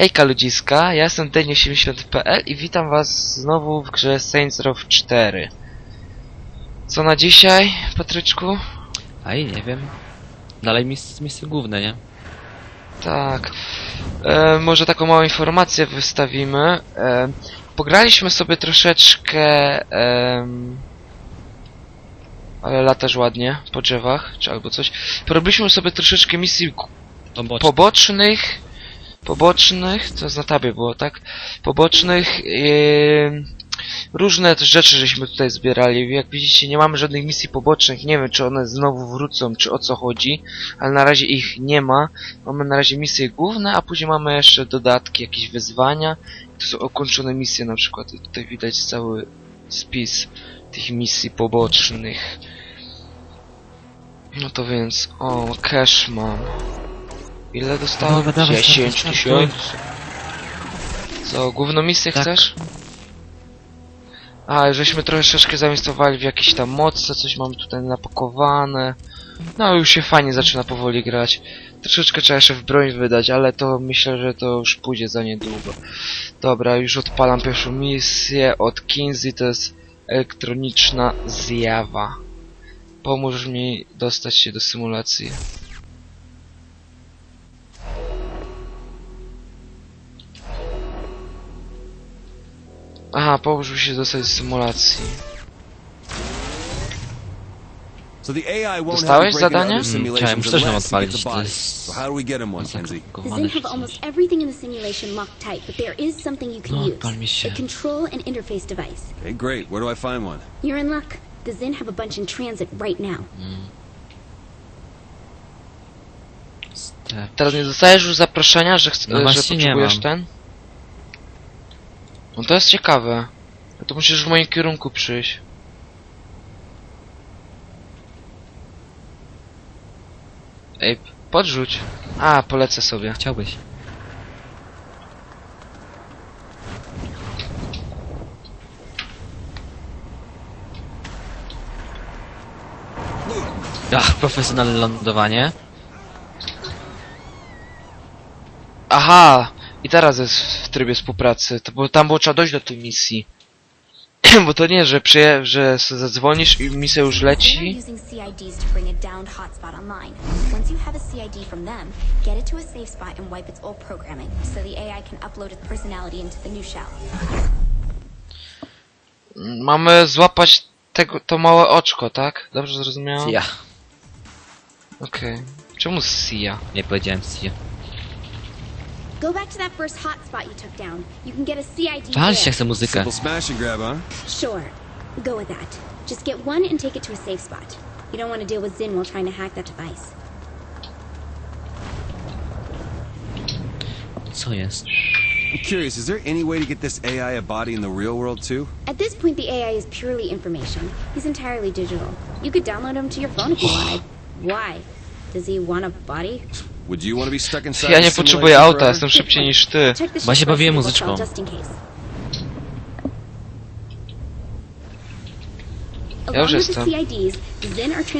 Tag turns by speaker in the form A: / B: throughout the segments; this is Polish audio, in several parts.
A: Hejka ludziska, ja jestem Denio70.pl i witam was znowu w grze Saints Row 4. Co na dzisiaj, Patryczku?
B: A i nie wiem. Dalej mis misje główne, nie?
A: Tak. E, może taką małą informację wystawimy. E, pograliśmy sobie troszeczkę... em, ale latasz ładnie po drzewach, czy albo coś. Porobiliśmy sobie troszeczkę misji pobocznych, pobocznych, to na tabie było, tak? Pobocznych, yy, różne rzeczy żeśmy tutaj zbierali. Jak widzicie, nie mamy żadnych misji pobocznych, nie wiem czy one znowu wrócą, czy o co chodzi, ale na razie ich nie ma. Mamy na razie misje główne, a później mamy jeszcze dodatki, jakieś wyzwania. To są ukończone misje na przykład. I tutaj widać cały spis tych misji pobocznych. No to więc, o, cash mam. Ile dostałem?
B: Dobra, dawaj,
A: 10
B: stawaj,
A: tysięcy. Co, główną misję
B: Tak.
A: chcesz? A, żeśmy troszeczkę zainwestowali w jakieś tam moce, coś mamy tutaj napakowane. No, już się fajnie zaczyna powoli grać. Troszeczkę trzeba jeszcze w broń wydać, ale to myślę, że to już pójdzie za niedługo. Dobra, już odpalam pierwszą misję od Kinsey, to jest elektroniczna zjawa. Pomóż mi dostać się do symulacji. Aha, pomóż mi się dostać do symulacji. Dostałeś zadanie?
B: Mm,
C: simulations
B: chciałem też ją odpalić,
C: the
B: to jest-
C: So how do we get him one,
B: Masakra,
C: Kenzie?
D: The have almost everything in the simulation locked tight, but there is something you can
B: No,
D: use.
B: odpal mi się.
D: A control and interface device.
C: Okay, great. Where do I find one?
D: You're in luck. The Zen have a bunch in transit right now.
B: Te-
A: Teraz nie dostajesz już zaproszenia, że, chc-
B: No
A: że
B: właśnie nie
A: potrzebujesz
B: mam.
A: ten? No to jest ciekawe. No to musisz w moim kierunku przyjść. Ej, podrzuć. A, polecę sobie.
B: Chciałbyś. Ach, profesjonalne lądowanie.
A: Aha! I teraz jest w trybie współpracy. To bo tam było trzeba dojść do tej misji. bo to nie, że przyje, że zadzwonisz i misja już leci. Mamy złapać tego, to małe oczko, tak? Dobrze zrozumiałem?
B: Ja.
A: Okej. Czemu Sia?
B: Nie powiedziałem ci.
D: Go back to that first hotspot you took down. You can get a CID
B: Pal się
D: there.
B: chce muzykę.
C: Simple smash and grab, huh?
D: Sure. Go with that. Just get one and take it to a safe spot. You don't want to deal with Zin while trying to hack that device.
B: So yes.
C: I'm curious, is there any way to get this AI a body in the real world too?
D: At this point, the AI is purely information. He's entirely digital. You could download him to your phone if you wanted. Why? Does he want a body?
C: Would you want to be stuck inside
A: Ja nie potrzebuję auta, jestem szybciej niż ty.
B: Bo się
D: ship
B: bawiłem muzyczką.
D: cell Just in case.
A: Ja już jestem.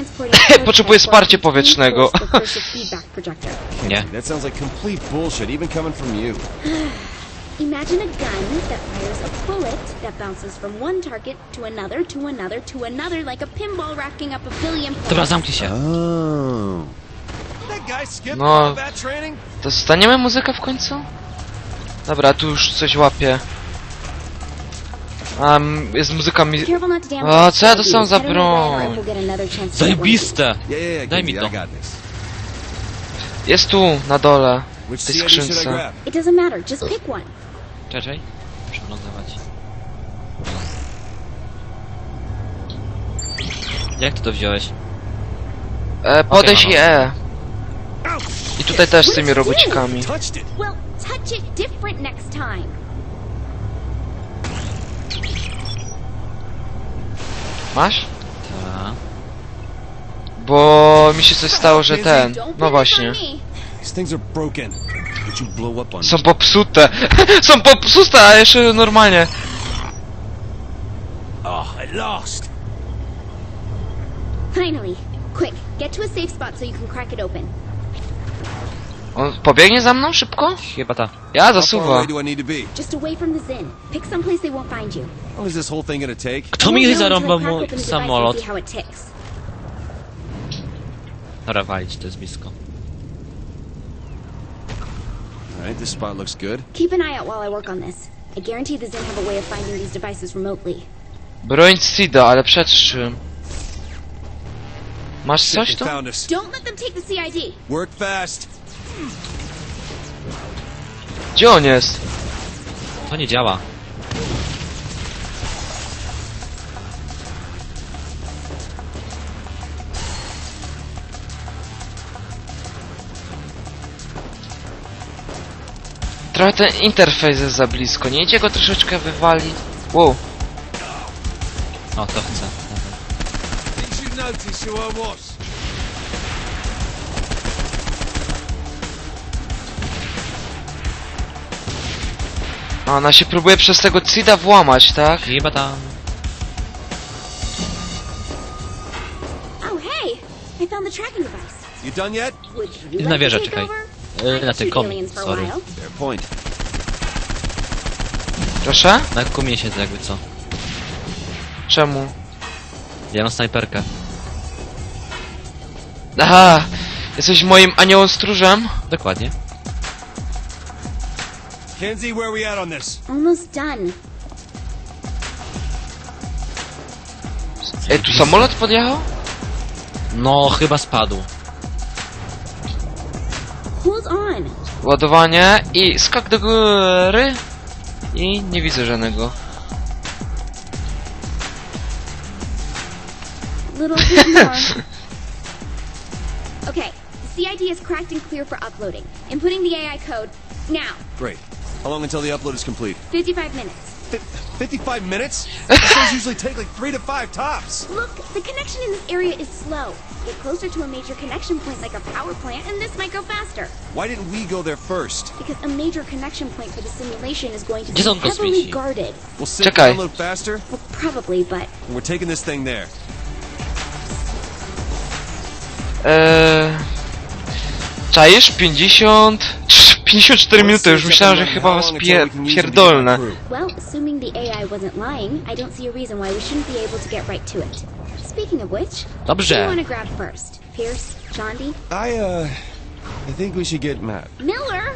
A: Potrzebuję wsparcia powietrznego.
B: Nie.
C: That sounds like complete bullshit, even coming from you.
D: Imagine a gun that fires a bullet that bounces from one target to another, to another, to another, like a pinball racking up a billion
B: Dobra, zamknij się.
C: Oh.
A: No.
C: combat training?
A: To staniemy muzykę w końcu? Dobra, tu już coś łapię. Um, jest muzyka mi...
D: The
A: co ja dostałem za broń?
B: Zajebiste! Daj mi to.
A: Jest tu, na dole. W tej skrzynce.
B: Czekaj. Przeglądać. Jak ty to wziąłeś?
A: E, podejść
B: Okej,
A: i. E. I tutaj też z tymi robocikami.
C: Touched it.
D: Well, touch it different next time.
A: Masz?
B: Ta.
A: Bo mi się coś stało, że ten...
D: Don't
A: No
D: blame it on
A: właśnie.
D: me.
C: These things are broken. Would you blow up on me?
A: Są popsute. Są popsute, a jeszcze normalnie.
C: Oh, I lost.
D: Finally. Quick, get to a safe spot so you can crack it open.
A: On pobiegnie za mną szybko?
B: Chyba ta.
A: Ja zasuwa.
C: away do I need to be?
D: Just away from the Zin. Pick some place they won't find you.
C: How is this whole thing gonna take?
B: Kto
D: You
B: mi
D: I
B: mój samolot?
D: and see how it ticks.
B: Dobra, walić, to jest blisko.
C: Alright, this spot looks good.
D: Keep an eye out while I work on this. I guarantee the Zin have a way of finding these devices remotely.
A: Broń Sida, ale przed czym? Masz coś tu?
D: Don't let them take the CID.
C: Work fast.
A: Gdzie on jest?
B: To nie działa.
A: Trochę ten interfejs jest za blisko. Nie idzie go troszeczkę wywalić? Wow.
B: O, to chcę.
C: Did
A: A ona się próbuje przez tego Cida włamać, tak?
B: Chyba tam.
D: Oh.
C: You done yet?
B: Na wieżę czekaj. E, na tym komie, sorry.
D: while.
C: Fair point.
A: Proszę?
B: Na komie siedzę jakby co.
A: Czemu?
B: Ja mam snajperkę.
A: Aha! Jesteś moim aniołem stróżem?
B: Dokładnie.
C: Kenzie, where are we at on this?
D: Almost done.
A: Ej, tu samolot podjechał?
B: No, chyba spadł.
D: Hold on.
A: Ładowanie i skok do góry. I nie widzę żadnego.
D: Little bit more. okay, the CID is cracked and clear for uploading. Inputting the AI code now.
C: Great. How long until the upload is complete?
D: 55 minutes.
C: Fi 55 minutes? Those usually take like three to five tops.
D: Look, the connection in this area is slow. Get closer to a major connection point like a power plant, and this might go faster.
C: Why didn't we go there first?
D: Because a major connection point for the simulation is going to be
B: są
D: heavily
B: kosmici?
D: guarded.
C: Will sync
A: Czekaj.
C: download faster?
D: Well, probably, but
C: We're taking this thing there.
A: Eee... Czaisz? 50... 54 minuty, już myślałem, że chyba was pier... pierdolne.
D: Well, assuming the AI wasn't lying, I don't see a reason why we shouldn't be able to get right to it. Speaking of which, who do you want to grab first? Pierce? Chandi?
C: I, uh, I think we should get Matt.
D: Miller?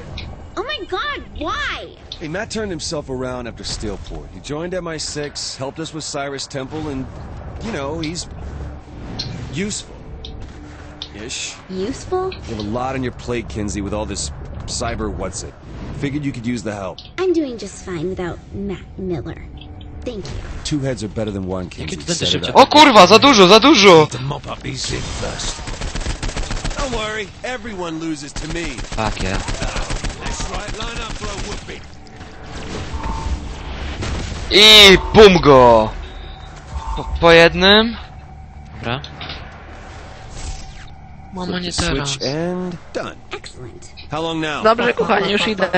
D: Oh my god, why?
C: Hey, Matt turned himself around after Steelport. He joined MI6, helped us with Cyrus Temple, and, you know, he's useful. Ish.
D: Useful?
C: You have a lot on your plate, Kinsey, with all this cyber what's it. Figured you could use the help.
D: I'm doing just fine without Matt Miller. Thank you.
C: Two heads are better than one, Kinsey.
B: Jakie to
C: Set it
B: szybciej.
C: up.
A: O kurwa, oh, za dużo, za dużo!
C: To mop up these in first. Don't worry, everyone loses to me.
B: Fuck yeah.
C: That's right, line up for a whooping.
A: I bum go! Po, po jednym?
B: Dobra.
A: Mama nie
C: Flip the
A: teraz.
C: switch and done.
D: Excellent.
C: How long now?
E: Dobrze, kochani, już idę.
C: Uh?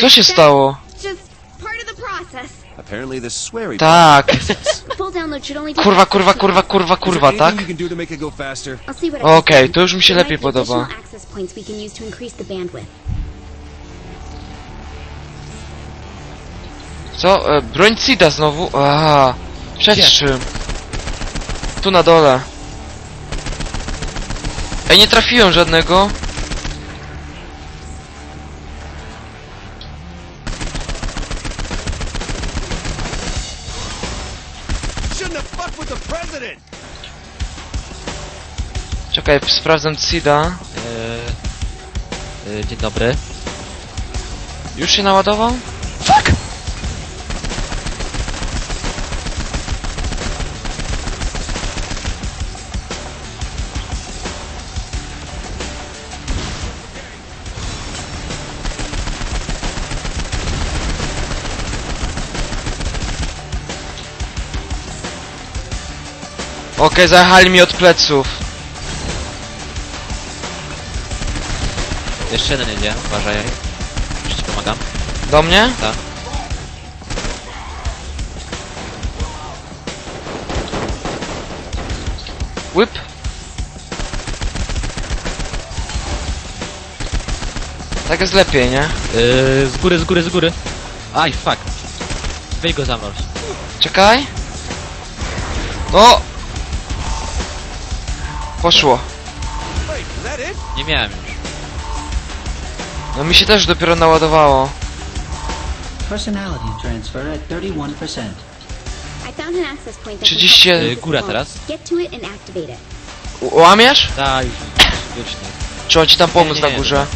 A: Co się stało? Tak.
D: Full download should only take
A: Kurwa, kurwa,
D: 15
A: kurwa, kurwa, kurwa, tak? Okej,
D: do.
A: to już mi się lepiej podoba. Co? E, broń Cida znowu? Aha. Przed czym? Tu na dole. Ej, nie trafiłem żadnego. Czekaj, sprawdzam Cida.
B: Eee, e, dzień dobry.
A: Już się naładował?
B: Fuck!
A: Okej, zajechali mi od pleców.
B: Jeszcze jeden jedzie, uważaj. Już ci pomagam.
A: Do mnie?
B: Tak.
A: Whip. Tak jest lepiej, nie?
B: Yy, z góry, z góry, z góry. Aj, fuck. Weź go zamroź.
A: Czekaj. No! Poszło.
B: Nie miałem już.
A: No mi się też dopiero naładowało.
E: Personality transfer at 31%.
D: I found an access point that
A: 30
D: can help
B: Yy,
D: you
B: góra teraz.
D: the Get to it and activate it.
A: U- Łamiesz?
B: Wieczny.
A: Trzeba ci tam pomóc
B: Nie,
A: na
B: nie,
A: górze.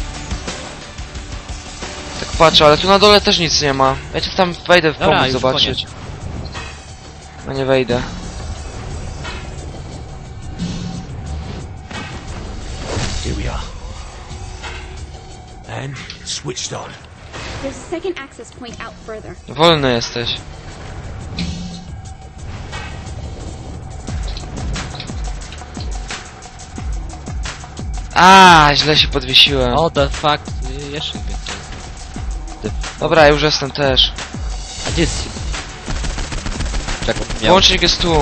A: Tak patrzę, ale tu na dole też nic nie ma. Ja cię tam wejdę w
B: Dobra,
A: pomóc
B: już
A: zobaczyć. No nie wejdę.
F: Switched on.
D: There's a second access point out further.
A: Wolny jesteś. A, źle się podwiesiłem.
B: O, the fuck. Yy, jeszcze więcej.
A: Dobra, już jestem też.
B: A gdzie jest... Czekaj, miał...
A: Włącznik jest tu.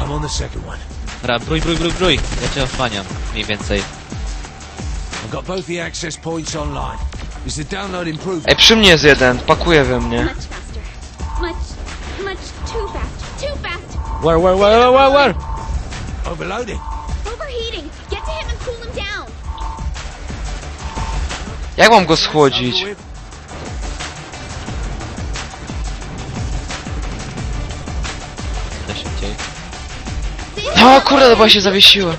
F: I'm on the second one.
B: Dobra, brój, brój, brój, brój. Ja cię osłaniam. Mniej więcej.
A: Ej, przy mnie jest jeden, pakuje we mnie.
D: Much faster. Much, much too fast. Too fast.
B: Where, where, where, where, where?
F: Overloading.
D: Overheating. Get to him and cool him down.
A: Jak mam go schłodzić?
C: Over with?
B: Da szybciej.
A: O kurde, bo się
D: off.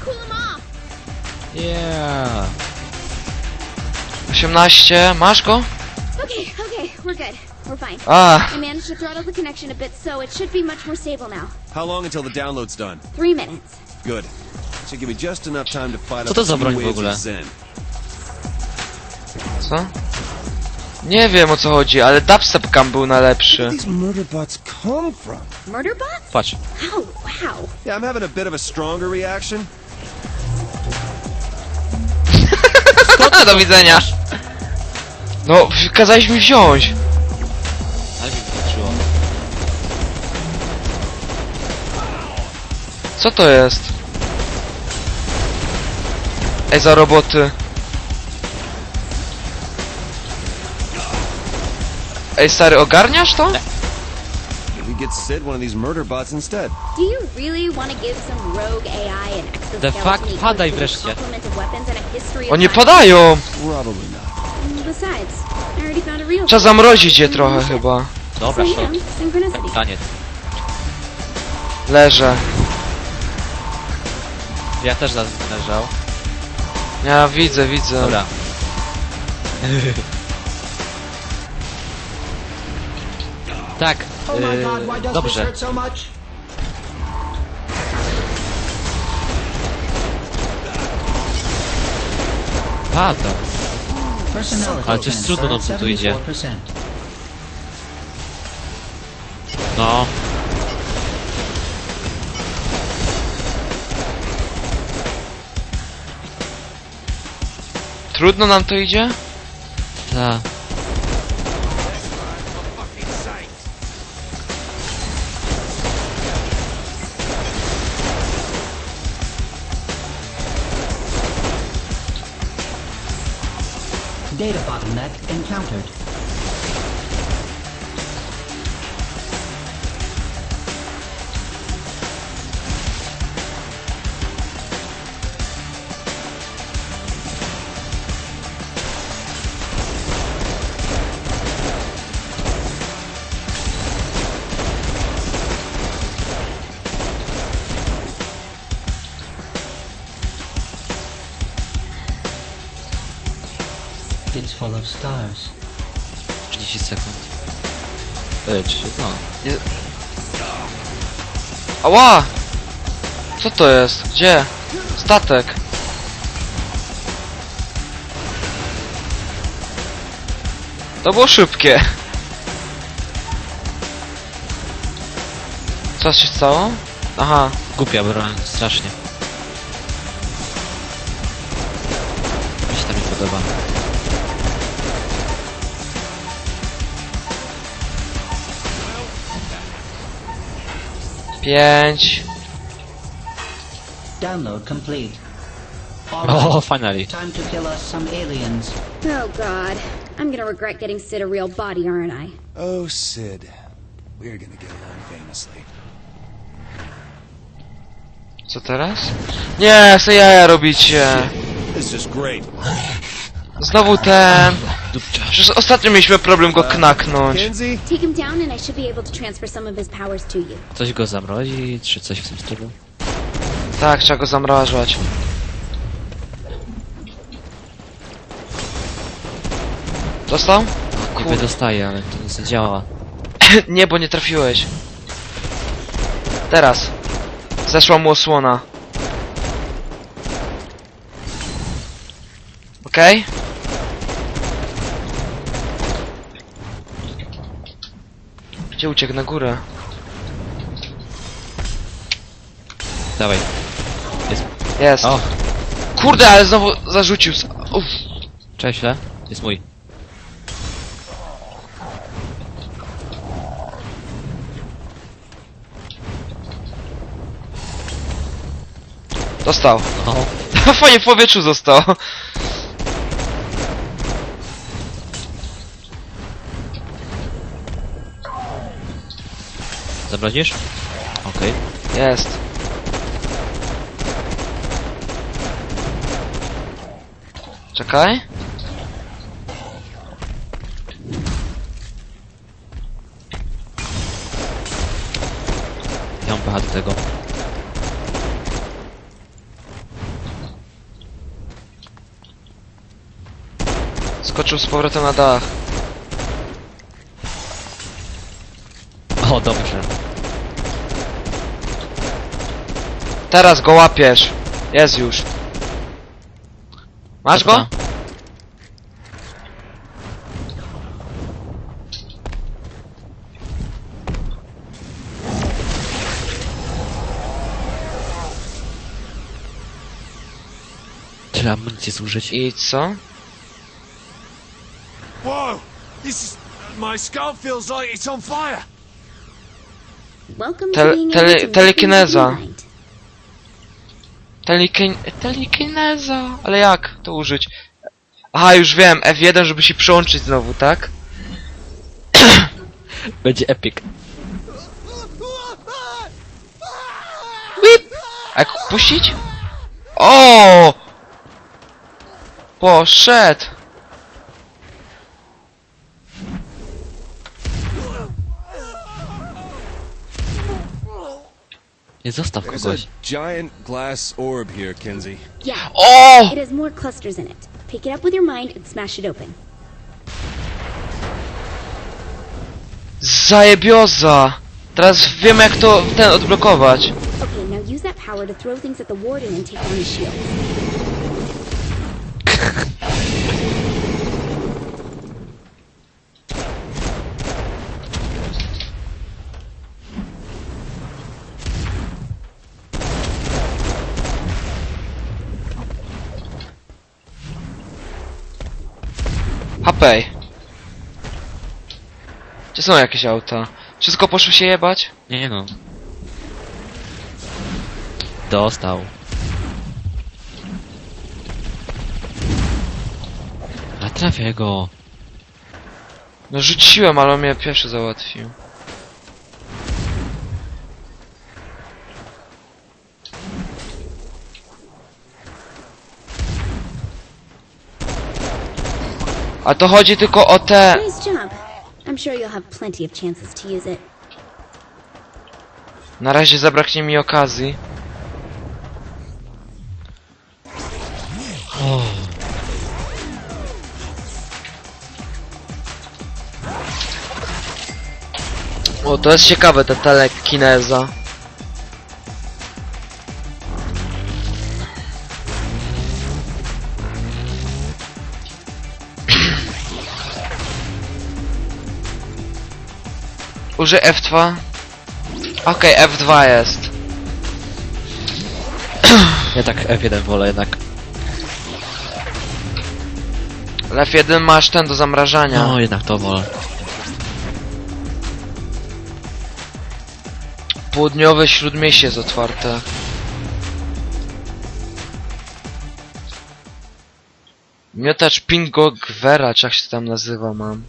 B: Yeah.
A: 18, masz go?
D: Okay, okay, we're good. We're fine.
A: A,
D: I managed to throttle the connection a bit, so it should be much more stable now.
C: How long until the download's done?
D: Three minutes.
C: Good. Should give me just enough time to fight
B: Co to za broń w
C: waves
B: ogóle?
A: co? Nie wiem o co chodzi, ale dubstep cam był najlepszy.
C: did these murder bots come from?
D: Murder bots?
B: Patrz.
D: Oh, wow.
C: Yeah, I'm having a bit of a stronger reaction.
A: Do widzenia. No, kazałeś mi wziąć.
B: Ale mi.
A: Co to jest? Ej, za roboty. Ej, stary, ogarniasz to?
C: Maybe get Sid one of these murder bots instead.
D: Do you really want to give some rogue AI an
B: The fuck? Padaj
D: equipped
B: wreszcie.
D: with a complement of weapons and a history of
A: Oni padają!
C: Probably not.
D: Besides, I already found a real
A: Trzeba zamrozić je trochę chyba.
B: Dobra,
D: So,
B: szok.
D: you know, synchronicity.
B: Taniec.
A: Leżę.
B: Ja też zaraz leżał.
A: Ja widzę, widzę.
B: Dobra. tak.
E: Oh
B: Yy, dobrze. Pada. Ale coś
E: transfer
B: trudno nam tu idzie.
E: 74%.
B: No.
A: Trudno nam to idzie?
B: Ta.
E: Data bottleneck encountered. Full of stars.
B: 30 sekund. Czy, no.
A: Ała! Co to jest? Gdzie? Statek. To było szybkie. Co się stało? Aha.
B: Głupia broń, strasznie. Mi się to nie podoba.
A: Pięć.
E: Download complete. Alright,
B: O, finally.
E: time to kill us some aliens.
D: Oh god. I'm gonna regret getting Sid a real body, aren't I?
C: Oh, Sid. We're gonna get along famously.
A: Co teraz? Nie, se jaja robicie.
C: This is great.
A: Znowu ten... Przecież ostatnio mieliśmy problem go knaknąć.
C: Kenzie?
D: Take him down and I should be able to transfer some of his powers to you.
B: Coś go zamrozi, czy coś w tym stylu?
A: Tak, trzeba go zamrażać. Dostał?
B: Niby
A: Kurde.
B: dostaje, ale to nie działa.
A: nie, bo nie trafiłeś. Teraz. Zeszła mu osłona. Okej? Gdzie uciekł na górę?
B: Dawaj.
A: Jest.
B: O,
A: Kurde, ale znowu zarzucił. s- Uff.
B: cześć, le. Jest mój.
A: Dostał.
B: O,
A: Fajnie w powietrzu został.
B: Zamrozisz? Okej.
A: Jest. Czekaj.
B: Ja mam pecha do tego.
A: Skoczył z powrotem na dach.
B: O, dobrze.
A: Teraz go łapiesz. Jest już. Masz go?
B: Dobra. Tyle amunicji zużyć.
A: I co?
F: Whoa! This is. My skull feels like it's on fire.
D: Welcome
A: Tele-
D: to being
A: tele-
D: able to
A: telekineza.
D: make things blind.
A: Telekin telekineza. Ale jak to użyć? Aha, już wiem. F1, żeby się przyłączyć znowu, tak?
B: Będzie epic.
A: Whip! A jak puścić? O! Poszedł!
B: Nie zostaw
C: There's
B: kogoś.
C: a giant glass orb here, Kenzie.
D: Yeah.
A: O!
D: It has more clusters in it. Pick it up with your mind and smash it open.
A: Zajebioza! Teraz wiem jak to ten odblokować.
D: Okay, now use that power to throw things at the warden and take down his shield.
A: Hapej. Gdzie są jakieś auta? Wszystko poszło się jebać?
B: Nie no. Dostał. A trafię go.
A: No rzuciłem, ale on mnie pierwszy załatwił. A to chodzi tylko o te...
D: Nice job. I'm sure you'll have plenty of chances to use it.
A: Na razie zabraknie mi okazji. O, to jest ciekawe, ta telekineza. Użyj F2. Okej, okay, F2 jest.
B: Ja tak F1 wolę jednak.
A: Ale F1 masz ten do zamrażania.
B: No jednak to wolę.
A: Południowe śródmieście jest otwarte. Miotacz Pingogwera, czy jak się tam nazywa, mam.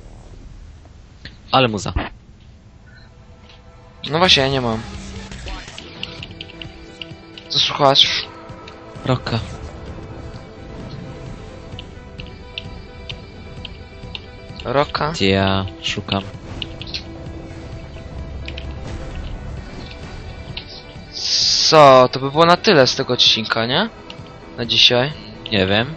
B: Ale muza.
A: No właśnie, ja nie mam. Co słuchasz?
B: Roka.
A: Roka?
B: Gdzie ja szukam.
A: Co? To by było na tyle z tego odcinka, nie? Na dzisiaj.
B: Nie wiem.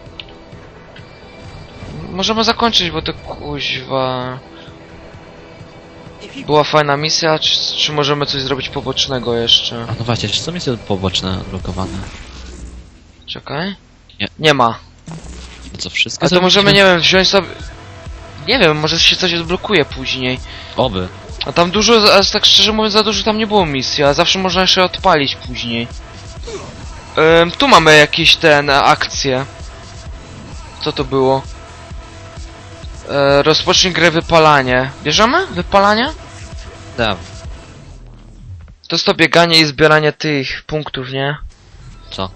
A: Możemy zakończyć, bo to kuźwa... Była fajna misja, czy, czy możemy coś zrobić pobocznego jeszcze?
B: A no właśnie, czy są misje poboczne odblokowane?
A: Czekaj.
B: Nie.
A: Nie ma.
B: No co, wszystko
A: A to możemy, nie wiem, wziąć sobie... Nie wiem, może się coś odblokuje później.
B: Oby.
A: A tam dużo, a tak szczerze mówiąc, za dużo tam nie było misji, a zawsze można jeszcze odpalić później. Ym, tu mamy jakieś ten, akcje. Co to było? E, rozpocznij grę wypalanie. Bierzemy? Wypalanie?
B: Da.
A: To jest to bieganie i zbieranie tych punktów, nie?
B: Co?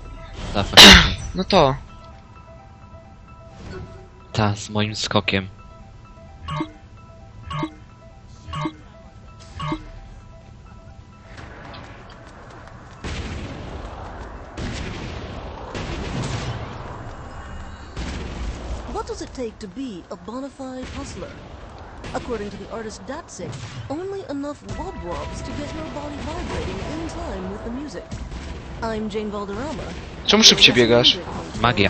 B: Da, faktycznie.
A: No to.
B: Ta, z moim skokiem.
G: What does it take to be a bona fide hustler? According to the artist Datsik, only enough wob wobs to get your body vibrating in time with the music. I'm Jane Valderrama.
A: Czemu szybciej biegasz?
B: Magia.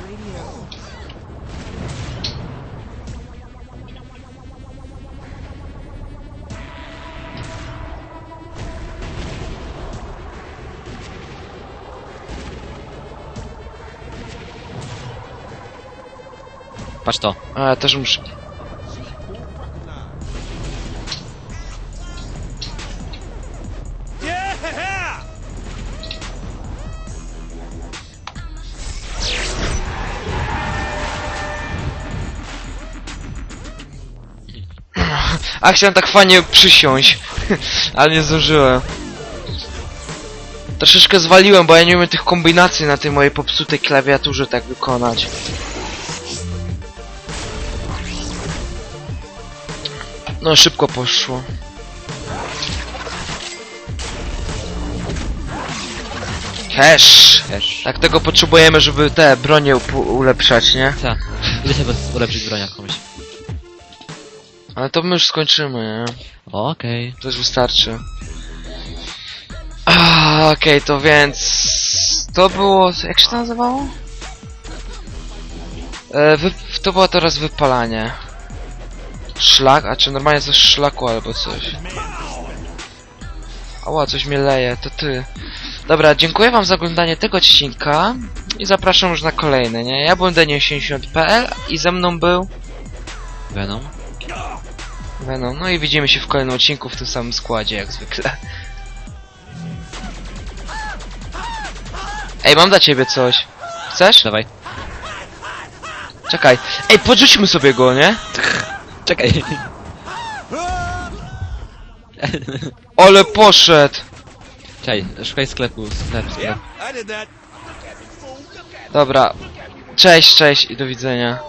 B: Patrz to.
A: A, ja też muszę. A chciałem tak fajnie przysiąść, ale nie zdążyłem. Troszeczkę zwaliłem, bo ja nie umiem tych kombinacji na tej mojej popsutej klawiaturze tak wykonać. No szybko poszło. Cash!
B: Też.
A: Tak tego potrzebujemy, żeby te bronie ulepszać, nie?
B: Tak. Idę sobie ulepszyć broń jakąś.
A: Ale to my już skończymy, nie?
B: Okej.
A: To już wystarczy. Ah, Okej, to więc... To było... Jak się to nazywało? E, wy... To było teraz wypalanie. Szlak? A czy normalnie coś szlaku albo coś? Ała, coś mnie leje, to ty. Dobra, dziękuję wam za oglądanie tego odcinka i zapraszam już na kolejny, nie? Ja byłem Daniel80.pl i ze mną był
B: Venom.
A: Venom. No i widzimy się w kolejnym odcinku w tym samym składzie, jak zwykle. Ej, mam dla ciebie coś. Chcesz?
B: Dawaj.
A: Czekaj. Ej, podrzućmy sobie go, nie?
B: Czekaj.
A: Ale poszedł!
B: Czekaj, szukaj sklepu, sklep, sklep.
A: Dobra. Cześć, cześć i do widzenia.